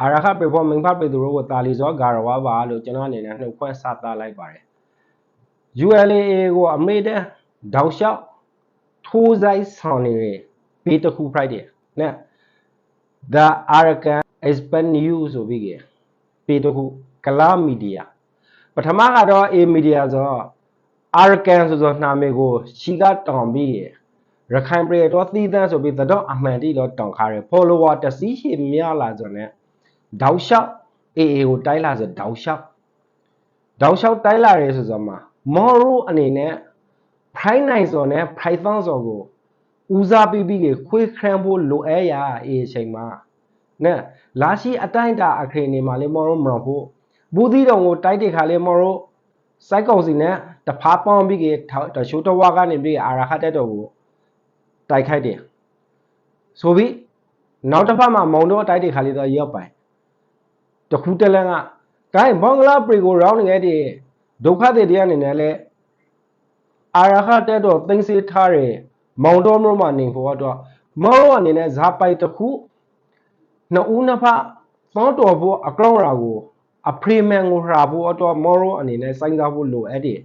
အာရခပေဖို့မင်းဖတ်ပေသူတို့ကိုတာလီဇောဂါရဝါပါလို့ကျွန်တော်အနေနဲ့နှုတ်ခွန်းစသားလိုက်ပါတယ် ULA ကိုအမေတဲ့တောက်လျှောက်ထိုးဆိုင်ဆောင်နေတယ်ဘေးတစ်ခု Friday နဲ့ The Arakan Expert News ဆိုပြီးကြပေတစ်ခုကလာမီဒီယာပထမကတော့ A Media ဆိုတော့ Arakan ဆိုဆိုနာမည်ကိုရှီကတောင်ပြီးရခိုင်ပြည်တော်သီးသန့်ဆိုပြီးသတော့အမှန်တိတော့တောင်ခါတယ် follower တစည်းရှိမြလာဆိုတော့ တောက်လျှောက် AA ကိုတိုက်လာဆိုတောက်လျှောက်တောက်လျှောက်တိုက်လာရဲဆိုဆိုမှာမော်ရိုအနေနဲ့ price နိုင်စော်နဲ့ price သောင်းစော်ကိုဦးစားပေးပြီးခွေးခရမ်းဖို့လိုအပ်ရာအေးအချိန်မှာနဲ့လာရှိအတိုင်းတာအခရင်နေမှာလေမော်ရိုမရဖို့ဘူးသီးတော်ကိုတိုက်တဲ့ခါလေမော်ရိုစိုက်ကောင်စီနဲ့တဖားပေါင်းပြီးတရှိုးတဝါကနေပြီးအာရခတက်တော်ကိုတိုက်ခိုက်တယ်ဆိုပြီးနောက်တစ်ဖက်မှာမောင်တော့တိုက်တဲ့ခါလေးတော့ရောက်ပိုင် တခုတလန်းကဂိုင်းဘင်္ဂလားပရီကိုရောင်းနေခဲ့တဲ့ဒုက္ခတွေတရားအနေနဲ့လဲအာရခတက်တော်သိမ်းစေးထားတဲ့မောင်တော်မြို့မှာနေဖို့တော့မောင်တော်အနေနဲ့ဇာပိုက်တစ်ခုနှစ်ဦးနှစ်ဖက်သောတော်ဖို့အကောင့်ရာကိုအဖရီမန်ကိုရာဖို့တော့မော်ရိုအနေနဲ့စိုင်းစားဖို့လိုအပ်တယ်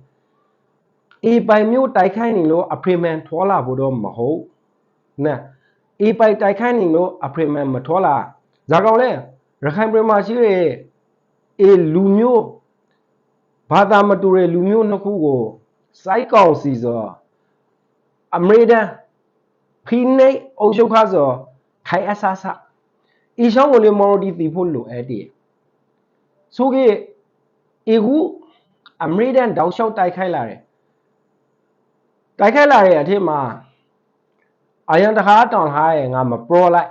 အေပိုင်မျိုးတိုက်ခိုင်းနေလို့အဖရီမန်ထောလာဖို့တော့မဟုတ်နဲ့အေပိုင်တိုက်ခိုင်းနေလို့အဖရီမန်မထောလာဇာကောင်လဲ ရခိုင်ပြည်မှာရှိတဲ့အေလူမျိုးဘာသာမတူတဲ့လူမျိုးနှစ်ခုကိုစိုက်ကောင်စီဆိုအမေရိကန်ဖိနေအုပ်ချုပ်ခါဆိုခိုင်အဆဆအီရှောင်းကိုလေမော်ရိုဒီတီဖို့လိုအဲ့တည်းဆိုကေအေကူအမေရိကန်တောက်လျှောက်တိုက်ခိုက်လာတယ်တိုက်ခိုက်လာတဲ့အထက်မှာအယံတခါတောင်ထားရဲ့ငါမပရောလိုက်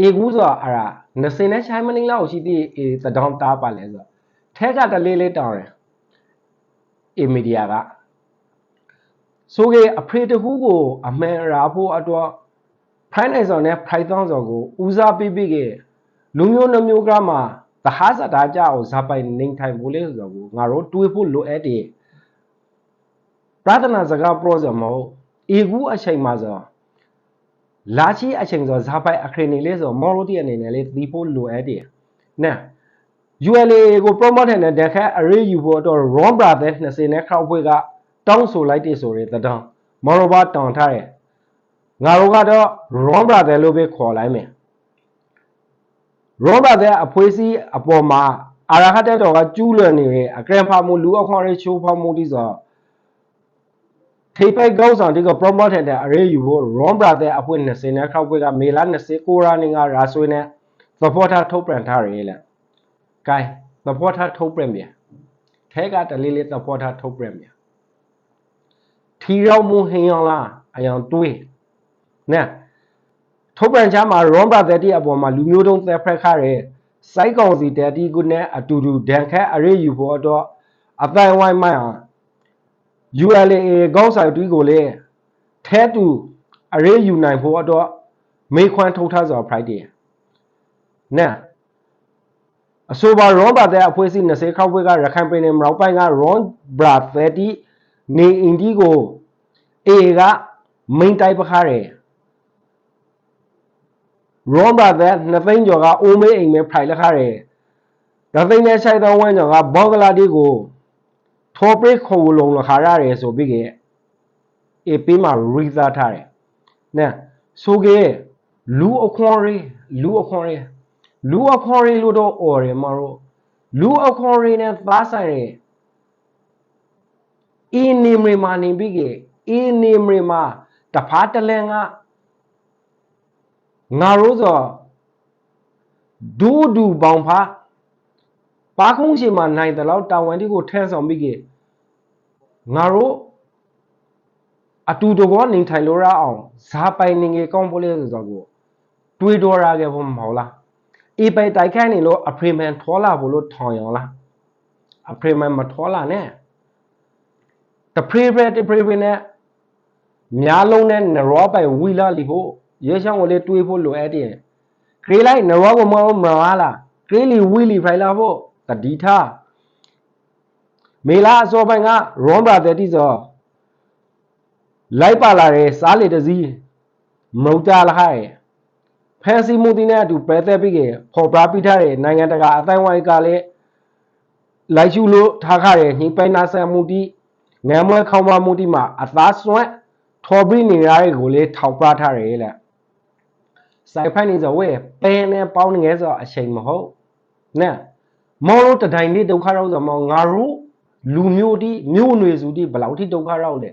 အေကူဆိုအရာနစင်နဲ့ချိုင်းမနင်းလောက်ရှိသေးအေသတောင်းတားပါလဲဆိုထဲကတလေးလေးတောင်းတယ်အေမီဒီယာကဆိုကေအဖေတခုကိုအမှန်ရာဖို့အတွက်ဖိုင်နိုင်ဆောင်နဲ့ဖိုင်သောင်းဆောင်ကိုဦးစားပေးပြီးကေလူမျိုးနှမျိုးကမှသဟာစတာကြအောင်ဇာပိုင်နေထိုင်ဖို့လေဆိုတော့ငါတို့တွေးဖို့လိုအပ်တယ်ပရဒနာစကားပရောဇမဟုတ်အေကူအချိန်မှာဆို လာချီအချိန်ဆိုဇာပိုင်အခရင်နေလေးဆိုမော်ရိုတီအနေနဲ့လေးသီးဖို့လိုအပ်တယ်နာ ULA ကို promote တဲ့တဲ့ခက် array ယူဖို့တော့ Ron Brothers 20နဲ့ crowd ဖွဲ့ကတောင်းဆိုလိုက်တဲ့ဆိုတဲ့တောင်းမော်ရိုဘာတောင်းထားတယ်ငါတို့ကတော့ Ron Brothers လို့ပဲခေါ်လိုက်မယ် Ron Brothers အဖွဲစည်းအပေါ်မှာအာရဟတ်တဲ့တော်ကကျူးလွန်နေတဲ့အကရန်ဖာမူလူအခွန်ရေးချိုးဖောက်မှုတိဆို ထိပ်ပိုက်ကောင်းဆောင်ဒီက promote တဲ့ array ယူဖို့ Ron Brothers အဖွဲ့20နဲ့ crowd ဖွဲ့ကမေလာ29ရာနေကရာဆွေးနဲ့ supporter ထုတ်ပြန်ထားရလေကဲသဘောထားထုတ်ပြန်ပြန်ထဲကတလေးလေးသဘောထားထုတ်ပြန်ပြန်ထီရောက်မှုဟင်းရောလားအယောင်တွေးနဲ့ထုတ်ပြန်ချမှာရွန်ဘာသက်တီအပေါ်မှာလူမျိုးတုံးသက်ဖက်ခရဲစိုက်ကောင်စီတက်တီကုနဲ့အတူတူဒန်ခက်အရေးယူဖို့တော့အတိုင်ဝိုင်းမိုင်းအောင် ULA ကောင်းဆိုင်တူးကိုလေထဲတူအရေးယူနိုင်ဖို့တော့မေခွန်းထုတ်ထားစွာ Friday နဲ့အဆိုပါရွန်ဘာတဲ့အဖွဲ့အစည်း20ခေါက်ဘွဲကရခိုင်ပြည်နယ်မြောက်ပိုင်းကရွန်ဘရာသက်တီနေအင်ဒီကိုအေကမိန်တိုက်ပခါတယ်ရွန်ဘာတဲ့နှစ်သိန်းကျော်ကအိုးမေးအိမ်မဲဖိုင်လက်ခါတယ်ရသိန်းနဲ့ဆိုင်တော်ဝန်းကျော်ကဘောဂလာဒီကို ထော်ပရိခုံလုံးလခါရတယ်ဆိုပြီးကအေပေးမှာရီဇာထားတယ်နဲဆိုကေလူအခွန်ရီလူအခွန်ရီလူအခွန်ရီလို့တော့អော်တယ်မတို့လူအခွန်ရီနဲ့သားဆိုင်တယ်အင်းနေမမာနေပြီကအင်းနေမမာတဖားတလန်ကငါတို့ဆိုဒူးဒူပေါင်ဖား ပါခုံးရှိမှနိုင်တယ်လို့တာဝန်တီကိုထဲဆောင်ပြီးကငါတို့အတူတကောနေထိုင်လို့ရအောင်ဇာပိုင်နေငယ်ကောင်းဖို့လေဆိုတော့ကိုတွေးတော်ရခဲ့ဖို့မဟုတ်လားအေပိုင်တိုက်ခိုင်းနေလို့အဖရီမန်ထောလာဖို့လို့ထောင်ရောလားအဖရီမန်မထောလာနဲ့တဖရီဖရတဖရီဖနဲ့များလုံးနဲ့နရောပိုင်ဝီလာလီဖို့ရဲချောင်းကိုလေတွေးဖို့လိုအပ်တယ်ခရီးလိုက်နရောကိုမအောင်မလားခရီးလီဝီလီဖိုင်လာဖို့ တတိထားမေလာအစောပိုင်းကရွန်ဘရာတဲ့တိစောလိုက်ပါလာတဲ့စားလေတစည်းမုတ်တာလာဟဲ့ဖဖန်စီမှုတီနဲ့အတူပဲသက်ပြီးကပေါ်ပြပိထားတဲ့နိုင်ငံတကာအတိုင်းဝိုင်းကလည်းလိုက်ချူလို့ထားခတဲ့ညိပိုင်နာဆန်မှုတီငမ်မွဲခေါင်းပါမှုတီမှာအသားစွန့်ထော်ပြီးနေရတဲ့ကိုလေထောက်ပြထားတယ်လေစိုက်ဖိုင်နေဆိုဝဲပင်းနဲ့ပေါင်းငယ်ဆိုအချိန်မဟုတ်နဲ့ မောလို့တတိုင်းလေးဒုက္ခရောက်ဆိုမောငါတို့လူမျိုးတီမျိုးနွေစုတီဘယ်လောက်ထိဒုက္ခရောက်လဲ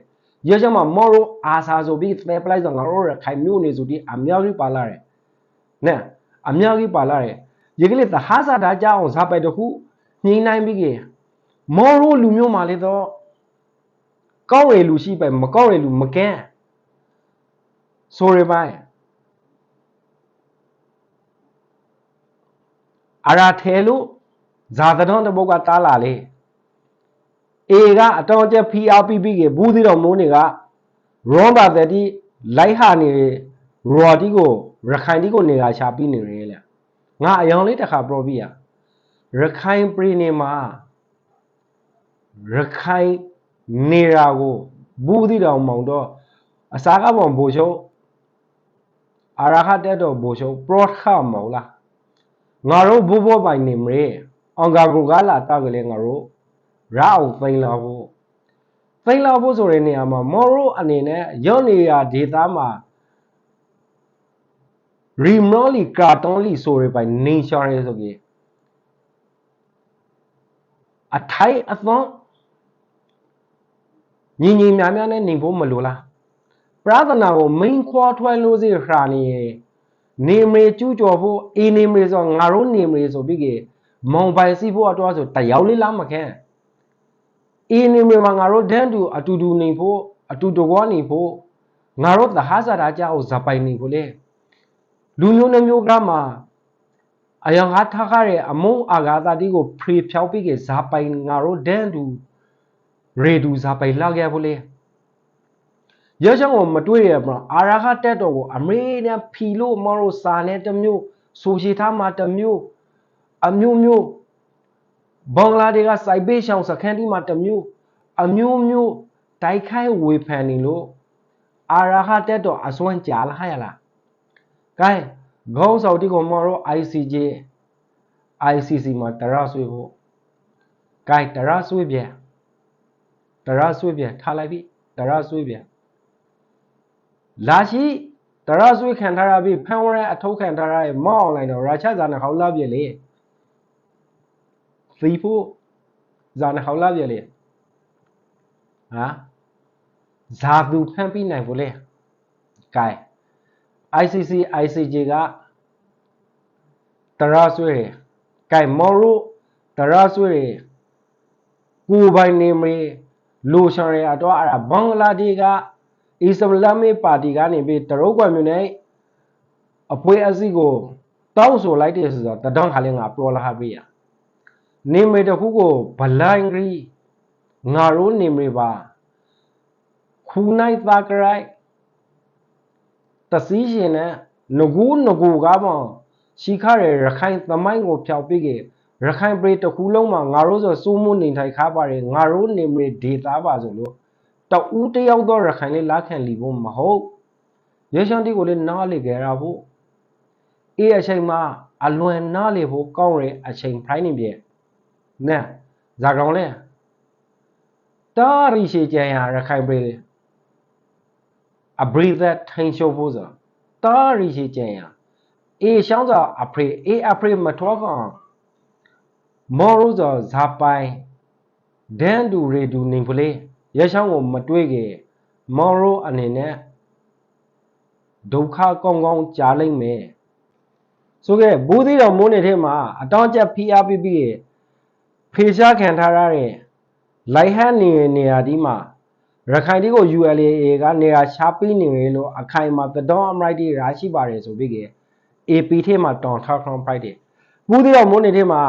ရကြမှာမောလို့အာစာဆိုပြီးသဲပလိုက်ဆိုငါတို့ရခိုင်မျိုးနွေစုတီအများကြီးပါလာတယ်နဲ့အများကြီးပါလာတယ်ဒီကလေးသဟာစာတာကြောင်းဇာပိုက်တခုညှိနှိုင်းပြီးကမောလို့လူမျိုးမှာလေတော့ကောက်ရလူရှိပဲမကောက်ရလူမကန်းဆိုရပိုင်းအရာထဲလို့ ဇာတတော်တပုတ်ကတားလာလေအေကအတော်ကျ PRPP ကဘူးသီတော်မိုးနေကရောဘာတတိလိုက်ဟာနေရော်တီကိုရခိုင်တီကိုနေတာရှာပြီးနေရလေငါအယောင်လေးတစ်ခါပြောပြရရခိုင်ပြည်နယ်မှာရခိုင်နေရာကိုဘူးသီတော်မောင်တော့အစာကပုံဘူချုပ်အရာခတက်တော်ဘူချုပ်ပရော့ခမောင်လားငါတို့ဘူဘောပိုင်နေမရေ အောင်ကာကိုကလာတောက်ကလေးငါတို့ရအောင်သိမ့်လာဖို့သိမ့်လာဖို့ဆိုတဲ့နေရာမှာမော်ရိုအနေနဲ့ရော့နေရဒေတာမှာရီမောလီကာတွန်လီဆိုရပိုင်နေရှာရဲဆိုကြီးအထိုင်အသွန်ညီညီများများနဲ့နေဖို့မလိုလားပရသနာကိုမိန်ခွာထွဲလို့စီခရာနေနေမေကျူးကျော်ဖို့အေးနေမေဆိုငါတို့နေမေဆိုပြီးက မောင်ပိုင်စီဖို့အတွက်ဆိုတယောက်လေးလားမခဲအေးနေမေမှာငါတို့ဒန်းတူအတူတူနေဖို့အတူတကွာနေဖို့ငါတို့သဟဇာတာကြောက်ဇပိုင်နေဖို့လေလူမျိုးနှမျိုးကမှအယံဟာထားခရဲအမုံအာဂါတာတီကိုဖရီဖြောက်ပြီးကဇာပိုင်ငါတို့ဒန်းတူရေတူဇာပိုင်လောက်ရဖို့လေရချောင်းကိုမတွေ့ရပါအာရာခတက်တော်ကိုအမေနဲ့ဖီလို့မလို့စာနဲ့တမျိုးဆိုရှိထားမှတမျိုး အမျိုးမျိုးဘင်္ဂလားဒေ့ရှ်ကစိုက်ပေးရှောင်းစခန်းဒီမှာတမျိုးအမျိုးမျိုးတိုက်ခိုက်ဝေဖန်နေလို့အာရာခတက်တော်အစွမ်းကြာလာရလားကဲခေါင်းဆောင်တီကိုမတော် ICJ ICC မှာတရဆွေးဖို့ကဲတရဆွေးပြန်တရဆွေးပြန်ထားလိုက်ပြီတရဆွေးပြန်လာရှိတရဆွေးခံထားရပြီဖန်ဝရအထုတ်ခံထားရရဲ့မော့အွန်လိုင်းတော့ရာချဇာနခေါလာပြလေ သီဖို့ဇာနခေါလာပြလေဟာဇာသူဖန်ပြီးနိုင်ဘူးလေကဲ ICC ICJ ကတရဆွေကဲမော်ရိုတရဆွေကိုပိုင်နေမီလိုရှန်ရအတော့အဲ့ဒါဘင်္ဂလားဒေ့ရှ်ကအစ္စလာမစ်ပါတီကနေပြီးတရုတ်ကွယ်မြို့နယ်အပွဲအစည်းကိုတောင်းဆိုလိုက်တယ်ဆိုတော့တဒေါန်ခါလေးငါပရောလာဟာပြရ နေမေတခုကိုဗလိုင်းဂရီငါရိုးနေမေပါခူနိုင်သာကရိုက်တစည်းရှင်နဲ့ငကူငကူကားပေါ့ရှိခရရခိုင်သမိုင်းကိုဖျောက်ပြီးကရခိုင်ပြည်တစ်ခုလုံးမှာငါတို့ဆိုစိုးမှုနေထိုင်ခါပါတယ်ငါတို့နေမေဒေတာပါဆိုလို့တဦးတယောက်တော့ရခိုင်လေးလာခံလီဖို့မဟုတ်ရေရှမ်းတီကိုလည်းနားလေကြရဖို့အေးအချိန်မှာအလွန်နားလေဖို့ကောင်းရဲ့အချိန်ဖိုင်းနေပြဲ နဲ့ဇာကောင်လဲတာရီရှိကြရရခိုင်ပြည်အဘရီသက်ထိုင်ရှုပ်ဖို့ဆိုတာရီရှိကြရအေးရှောင်းစာအဖရီအေးအဖရီမထောကောင်မော်ရိုးဆိုဇာပိုင်ဒန်ဒူရေဒူနေဖလေရရှောင်းကိုမတွေးခင်မော်ရိုးအနေနဲ့ဒုက္ခကောင်းကောင်းကြားလိုက်မယ်ဆိုခဲ့ဘူးသီးတော်မိုးနေထဲမှာအတောင်းကျ PRPP ရဲ့ ဖေရှားခံထားရတဲ့လိုက်ဟန်နေနေရာဒီမှာရခိုင်ဒီကို ULA ကနေရာရှားပြီးနေရလို့အခိုင်မှာတတော်အမလိုက်တွေရရှိပါတယ်ဆိုပြီးက AP ထဲမှာတောင်းထားခေါင်းဖိုက်တယ်ဘူးသီးတော်မိုးနေထဲမှာ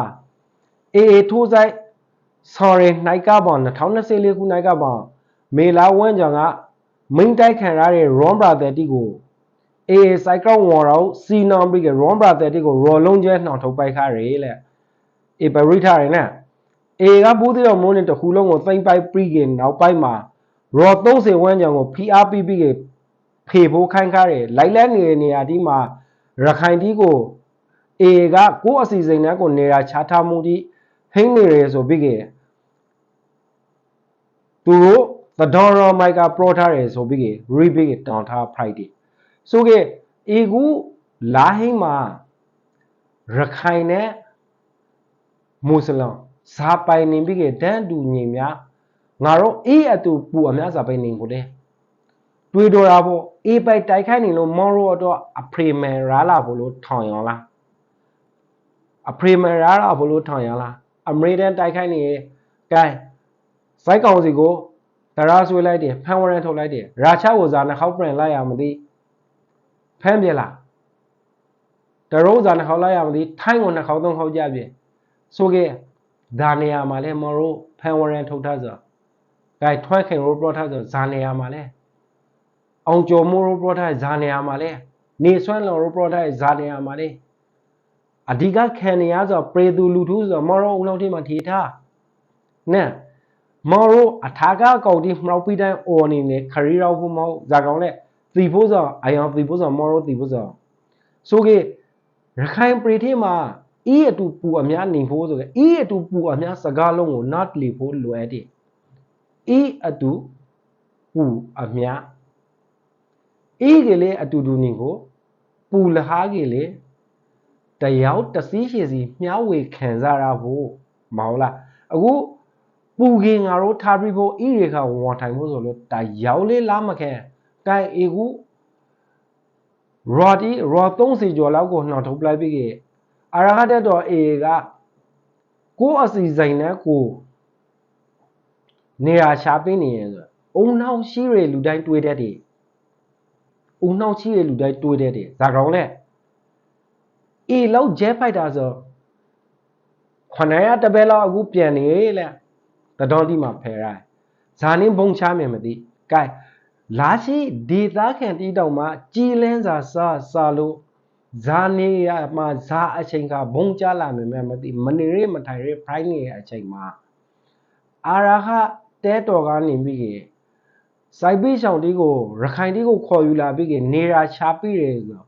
AA ထိုးဆိုင် sorry နိုင်ကပေါင်2024ခုနိုင်ကပေါင်မေလာဝန်းကြောင်ကမိန်တိုက်ခံရတဲ့ Ron Brother တီကို AA စိုက်ကောက်ဝေါ်တော့စီနောင်ပြီးက Ron Brother တီကိုရော်လုံးကျဲနှောင်ထုတ်ပိုက်ခါရဲလေအေပရိထားတယ်နဲ့ AA ကဘူးသေးတော်မိုးနေတခုလုံးကိုသိမ့်ပိုက်ပြီးကနောက်ပိုင်းမှာရော်30ဝန်းကြောင်ကို PRPP ကဖေဖို့ခိုင်းခါတယ်လိုက်လက်နေတဲ့နေရာဒီမှာရရခိုင်တီးကိုအေကကိုအစီအစဉ်နဲ့ကိုနေရာချထားမှုဒီဟင်းနေရဆိုပြီးကေသူတို့သဒေါ်ရောမိုက်ကပရိုထားတယ်ဆိုပြီးကေရီဘီကေတောင်းထား Friday ဆိုကေအေကူလာဟင်းမှာရခိုင်နဲ့မွတ်စလင် ဇာပိုင်နေပြီးကေတန်းတူညီများငါတို့အေးအတူပူအများဇာပိုင်နေကိုလေတွေးတော်တာပေါ့အေးပိုက်တိုက်ခိုက်နေလို့မော်ရိုတော့အဖရီမန်ရာလာဘလို့ထောင်ရောလားအဖရီမန်ရာလာဘလို့ထောင်ရောလားအမေရိကန်တိုက်ခိုက်နေရဲ့ကဲစိုက်ကောင်စီကိုတရာဆွေးလိုက်တယ်ဖန်ဝရန်ထုတ်လိုက်တယ်ရာချကိုဇာနှခေါက်ပြန်လိုက်ရမသိဖမ်းပြလားတရုံးဇာနှခေါက်လိုက်ရမသိထိုင်းကိုနှခေါက်သုံးခေါက်ကြပြီဆိုကေ ဒါနေရာမှာလဲမော်ရိုဖန်ဝရန်ထုတ်ထားဆိုဂိုင်ထွန်းခင်ရိုးပရောထားဆိုဇာနေရာမှာလဲအောင်ကျော်မိုးရိုးပရောထားဇာနေရာမှာလဲနေဆွမ်းလော်ရိုးပရောထားဇာနေရာမှာလဲအဓိကခံနေရဆိုပရေသူလူထုဆိုမော်ရိုဦးလုံးထိမှာထေထားနဲ့မော်ရိုအထာကကောက်တီမှောက်ပြီးတိုင်းအော်နေနေခရီးရောက်ဖို့မဟုတ်ဇာကောင်နဲ့သီဖို့ဆိုအယောင်သီဖို့ဆိုမော်ရိုသီဖို့ဆိုဆိုကေရခိုင်ပရိထေမှာ အီးအတူပူအများနေဖို့ဆိုကေအီးအတူပူအများစကားလုံးကို not လီဖို့လွယ်တယ်အီးအတူပူအများအီးကလေးအတူတူနေကိုပူလဟားကလေးတယောက်တစည်းရှိစီမျှဝေခံစားရဖို့မဟုတ်လားအခုပူခင်ငါတို့ထားပြီးဖို့ဤရေခါဝန်ထိုင်ဖို့ဆိုလို့တရောက်လေးလားမခဲကိုင်အေကူရော်တီရော်30ကျော်လောက်ကိုနှောင်ထုတ်ပလိုက်ပြီးကေ အရဟတ်တော်အေကကိုအစီစိန်နဲ့ကိုနေရာရှာပေးနေရဆိုအုံနှောင်းရှိရလူတိုင်းတွေးတတ်တယ်အုံနှောင်းရှိရလူတိုင်းတွေးတတ်တယ်ဇာကောင်လဲအေလောက်ဂျဲဖိုက်တာဆိုခဏရတပဲလောက်အခုပြန်နေလေတတော်ဒီမှာဖယ်ရိုင်းဇာနင်းဘုံချမယ်မသိကဲလာရှိဒေသခံတီးတောင်မှာကြီးလန်းစာစာစာလို့ ဇာနေရမှာဇာအချိန်ကဘုံချလာမယ်မသိမနေရမထိုင်ရဖိုင်းနေရအချိန်မှာအာရဟတဲတော်ကနေပြီးကေစိုက်ပိဆောင်တီးကိုရခိုင်တီးကိုခေါ်ယူလာပြီးကေနေရာချပြီးတယ်ဆို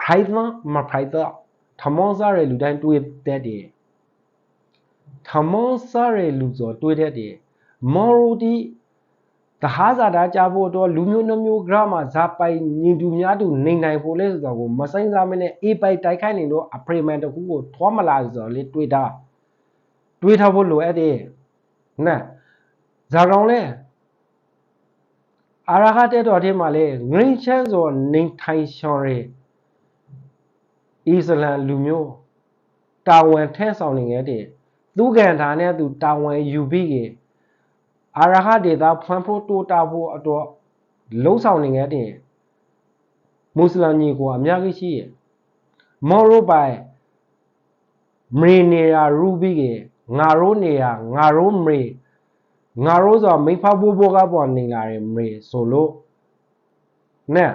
ဖိုက်သမဖိုက်သထမောစားရလူတိုင်းတွေးတတ်တယ်ထမောစားရလူဆိုတွေးတတ်တယ်မော်ရိုတီ တဟားဇာတာကြဖို့တော့လူမျိုးနှမျိုးဂရမှာဇာပိုင်ညီတူများတူနေနိုင်ဖို့လဲဆိုတော့ကိုမဆိုင်စားမနဲ့အေးပိုက်တိုက်ခိုက်နေတော့အပရီမန်တခုကိုထွားမလာဆိုတော့လေတွေးတာတွေးထားဖို့လိုအပ်တယ်နော်ဇာကောင်လဲအာရဟတဲ့တော်ထဲမှာလဲငရင်းချမ်းဆိုနေထိုင်ရှော်ရဲအစ္စလမ်လူမျိုးတာဝန်ထဲဆောင်နေခဲ့တဲ့သူကံဌာနဲ့သူတာဝန်ယူပြီးက အာရဟဒေတာဖွမ်းဖို့တိုးတာဖို့အတော့လုံးဆောင်နေခဲ့တဲ့မွတ်စလင်ညီကိုအများကြီးရှိရဲ့မော်ရိုပိုင်မရီနေယာရူဘီကငါရိုးနေယာငါရိုးမရီငါရိုးဆိုမိဖဘိုးဘိုးကပေါ်နေလာတယ်မရီဆိုလို့နဲ့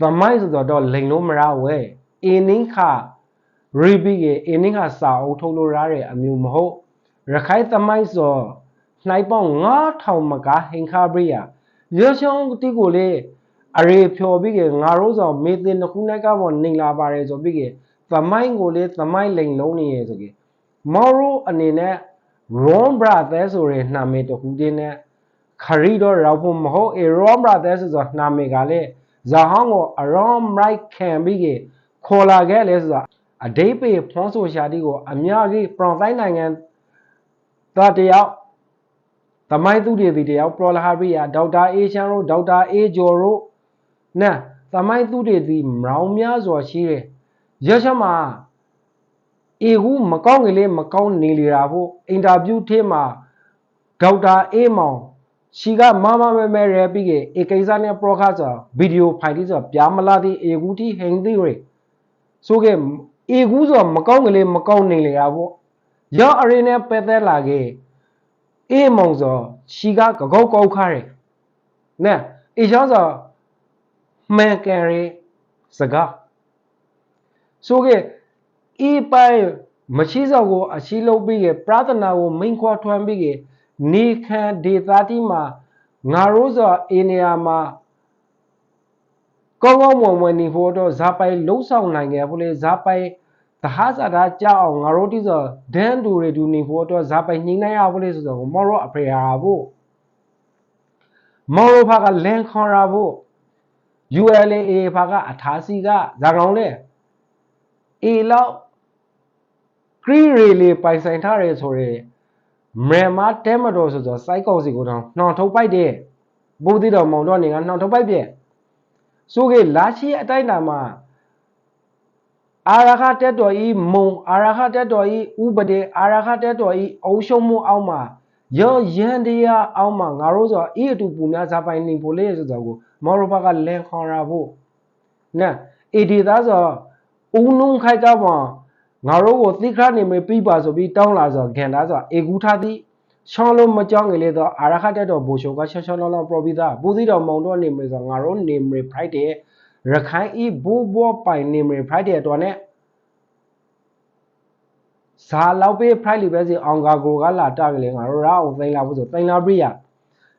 သမိုင်းဆိုတော့လိန်လို့မရဝဲအင်းနင်းခရီဘီကအင်းနင်းခစာအုပ်ထုတ်လို့ရတဲ့အမျိုးမဟုတ်ရခိုင်သမိုင်းဆို နှိုက်ပေါင်း9000မကဟင်ခါပရိယာရရှောင်းတိကိုလေအရေဖြော်ပြီးကငါတို့ဆောင်မေတင်တစ်ခုနဲ့ကပေါ်နေလာပါတယ်ဆိုပြီးကသမိုင်းကိုလေသမိုင်းလိန်လုံးနေရဆိုကေမော်ရိုအနေနဲ့ Ron Brother ဆိုတဲ့နာမည်တခုတည်းနဲ့ခရီတော့ရောက်ဖို့မဟုတ် Ron Brother ဆိုတော့နာမည်ကလည်းဇာဟောင်းကို Aron Right ခံပြီးကခေါ်လာခဲ့လဲဆိုတာအဒိပေဖွန်ဆိုရှာတီကိုအများကြီးပရွန်ဆိုင်နိုင်ငံသားတယောက် သမိုင်းသူတွေဒီတယောက်ပရောလာဟာရီယာဒေါက်တာအေရှန်ရိုဒေါက်တာအေဂျော်ရိုနာသမိုင်းသူတွေဒီမောင်များစွာရှိတယ်ရရှမှာအေဟုမကောင်းကလေးမကောင်းနေလေတာဖို့အင်တာဗျူးထဲမှာဒေါက်တာအေးမောင်ရှိကမမမဲမဲရဲပြီးကေအေကိစ္စနဲ့ပရောခါဆိုဗီဒီယိုဖိုင်တီဆိုပြာမလာတီအေကူတီဟင်တီရေဆိုကေအေကူဆိုမကောင်းကလေးမကောင်းနေလေတာပေါ့ရောအရင်နဲ့ပဲသက်လာကေ အေးမောင်ဆိုရှိကကကောက်ကောက်ခါရဲနဲ့အေချောင်းဆိုမှန်ကန်ရဲစကားဆိုကေဤပိုင်မရှိစောကိုအရှိလုပ်ပြီးကပရသနာကိုမိန်ခေါ်ထွန်းပြီးကနေခံဒေသတိမှာငါရိုးစွာအေနေယာမှာကောင်းကောင်းမွန်မွန်နေဖို့တော့ဇာပိုင်လုံးဆောင်နိုင်ခဲ့ဘူးလေဇာပိုင်သ ဟာစာတာကြောက်အောင်ငါတို့တိဆိုဒန်တူတွေဒူနေဖို့တော့ဇာပိုင်ညှိနှိုင်းရဘူးလေဆိုတော့မော်ရောအဖေရာဖို့မော်ရောဖာကလန်ခေါ်ရာဖို့ ULA ဖာကအထားစီကဇာကောင်လေအေလောက်ခရီရီလေးပိုင်ဆိုင်ထားရဲဆိုရဲမြန်မာတဲမတော်ဆိုတော့စိုက်ကောင်စီကိုတော့နှောင်ထုတ်ပိုက်တဲ့ဘူတိတော်မောင်တော့နေကနှောင်ထုတ်ပိုက်ပြက်ဆိုကေလာချီအတိုက်နာမှာ အာရခတက်တော်ဤမုံအာရခတက်တော်ဤဥပဒေအာရခတက်တော်ဤအုံရှုံမှုအောက်မှာရောရန်တရားအောက်မှာငါတို့ဆိုအေးအတူပူများဇာပိုင်နေဖို့လေဆိုတော့ကိုမော်ရဘကလန်ခေါ်ရာဖို့နာအေဒီသားဆိုဦးနုံခိုက်ကပါငါတို့ကိုသိခရနေမပြီးပါဆိုပြီးတောင်းလာဆိုဂန်သားဆိုအေကူထားသည်ရှောင်းလုံးမကြောက်ငယ်လေတော့အာရခတက်တော်ဘူရှုံကရှောင်းရှောင်းလောင်းလောင်းပရိုပြီးသားပူသီတော်မောင်တော့နေမဆိုငါတို့နေမဖိုက်တဲ့ ရခိုင်ဤဘူဘောပိုင်နေမဖိုက်တဲ့တော်နဲ့ဇာလောက်ပေးဖိုက်လီပဲစီအောင်ကာကိုကလာတကလေးငါတို့ရအောင်သိမ့်လာဖို့ဆိုသိမ့်လာပြရ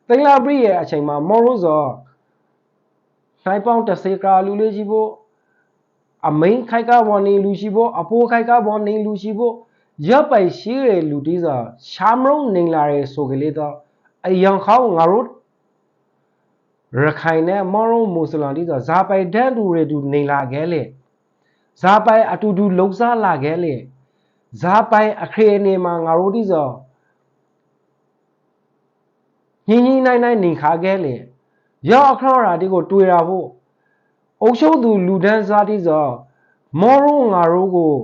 သိမ့်လာပြရဲ့အချိန်မှာမော်ရိုဆိုနိုင်ပေါင်းတစ်စေကာလူလေးကြီးဖို့အမိန်ခိုက်ကဘောနေလူရှိဖို့အဖိုးခိုက်ကဘောနေလူရှိဖို့ရပ်ပိုင်ရှိရလူတီးဆိုရှာမုံနေလာရဲဆိုကလေးတော့အယံခေါငါတို့ ရခိုင်နဲ့မော်ရိုမွတ်စလန်တီးဆိုဇာပိုင်တန်တူရတူနေလာခဲ့လေဇာပိုင်အတူတူလှုပ်ရှားလာခဲ့လေဇာပိုင်အခရေနေမှာငါတို့တီးဆိုညင်းညင်းနိုင်နိုင်နေခါခဲ့လေရောက်အခရောရာတီကို တွေ့ရဖို့အုပ်ရှုပ်သူလူဒန်းစားတီဆိုမော်ရိုငါတို့ကို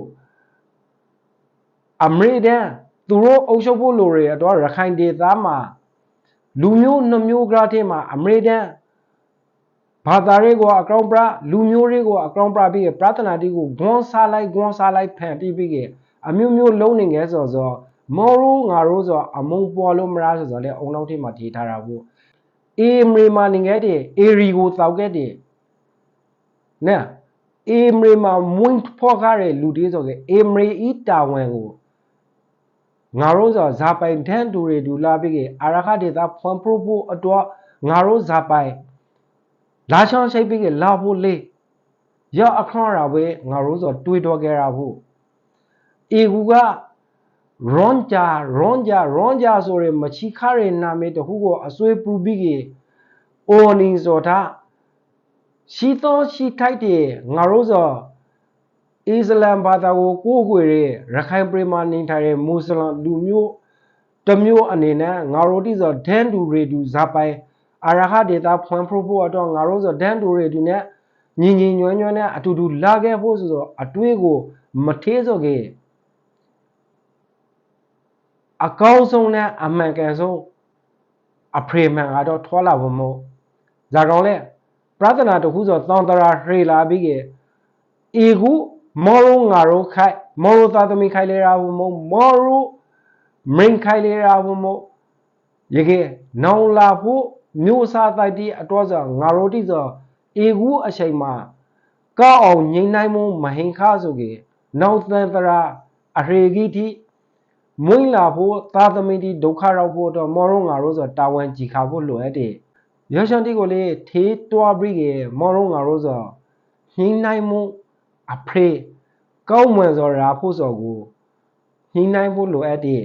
အမေရိကန်သူတို့အုပ်ရှုပ်ဖို့လိုတွေတော့ရခိုင်ဒေသမှာ လူမျိုးနှမျိုးကရာထဲမှာအမေရိကန်ဘာသာရေးကိုအကောင်ပရလူမျိုးတွေကိုအကောင်ပရပြီးပြဿနာတီကိုဂွန်စားလိုက်ဂွန်စားလိုက်ဖန်တီးပြီးအမျိုးမျိုးလုံးနေငယ်ဆိုဆိုမော်ရိုငါတို့ဆိုအမုံပေါ်လို့မလားဆိုဆိုလေအုံနောက်ထဲမှာထေးထားတာဘူးအေးမရီမာနေငယ်တဲ့အေရီကိုတောက်ခဲ့တဲ့နော်အေမရီမှာမွင်းဖော်ကားတဲ့လူတွေဆိုကေအေမရီဤတာဝန်ကို ငါတို့ဆိုဇာပိုင်တန်တူတွေဒူလာပြီးကေအာရခဒေတာဖွန်ပရိုဖို့အတွက်ငါတို့ဇာပိုင်လာချောင်းရှိပ်ပြီးကေလာဖို့လေရောက်အခရောရာပဲငါတို့ဆိုတွေးတော့ခဲ့ရဖို့အေကူကရွန်ဂျာရွန်ဂျာရွန်ဂျာဆိုရမချီခရဲနာမေတခုကိုအစွေးပူပြီးကေအိုနီဆိုတာရှိသောရှိထိုက်တဲ့ငါတို့ဆို အစ္စလမ်ဘာသာကိုကိုးကွယ်တဲ့ရခိုင်ပြည်မှာနေထိုင်တဲ့မွတ်စလင်လူမျိုးတစ်မျိုးအနေနဲ့ငါတို့တိဆိုဒန်တူရေတူဇာပိုင်အာရဟဒေတာဖွင့်ဖို့ဖို့တော့ငါတို့ဆိုဒန်တူရေတူနဲ့ညီညီညွန်းညွန်းနဲ့အတူတူလာခဲ့ဖို့ဆိုတော့အတွေးကိုမထေးစော်ခဲ့အကောင်းဆုံးနဲ့အမှန်ကန်ဆုံးအဖရေမှန်ကတော့ထွာလာဖို့မို့ဇာကောင်လဲပရသနာတခုဆိုသောတရာဟရေလာပြီးကအေခု မော်ရိုငါရိုခိုက်မော်ရိုသာသမီခိုင်လေရာဘူးမို့မော်ရိုမင်းခိုင်လေရာဘူးမို့ရေကေနောင်လာဖို့မျိုးစားတိုက်တီအတော်ဆိုငါရိုတိဆိုအေခုအချိန်မှာကောက်အောင်ငိမ့်နိုင်မှုမဟင်ခါဆိုကေနောက်သံတရာအရေကြီးတိမွိလာဖို့သာသမီတိဒုက္ခရောက်ဖို့တော့မော်ရိုငါရိုဆိုတာဝန်ကြည်ခါဖို့လိုအပ်တယ်ရရှန်တီကိုလေထေးတွားပြီးကေမော်ရိုငါရိုဆိုညှိနှိုင်းမှု အဖရေကောင်းမွန်စော်ရာဖို့စော်ကိုညှိနှိုင်းဖို့လိုအပ်တယ်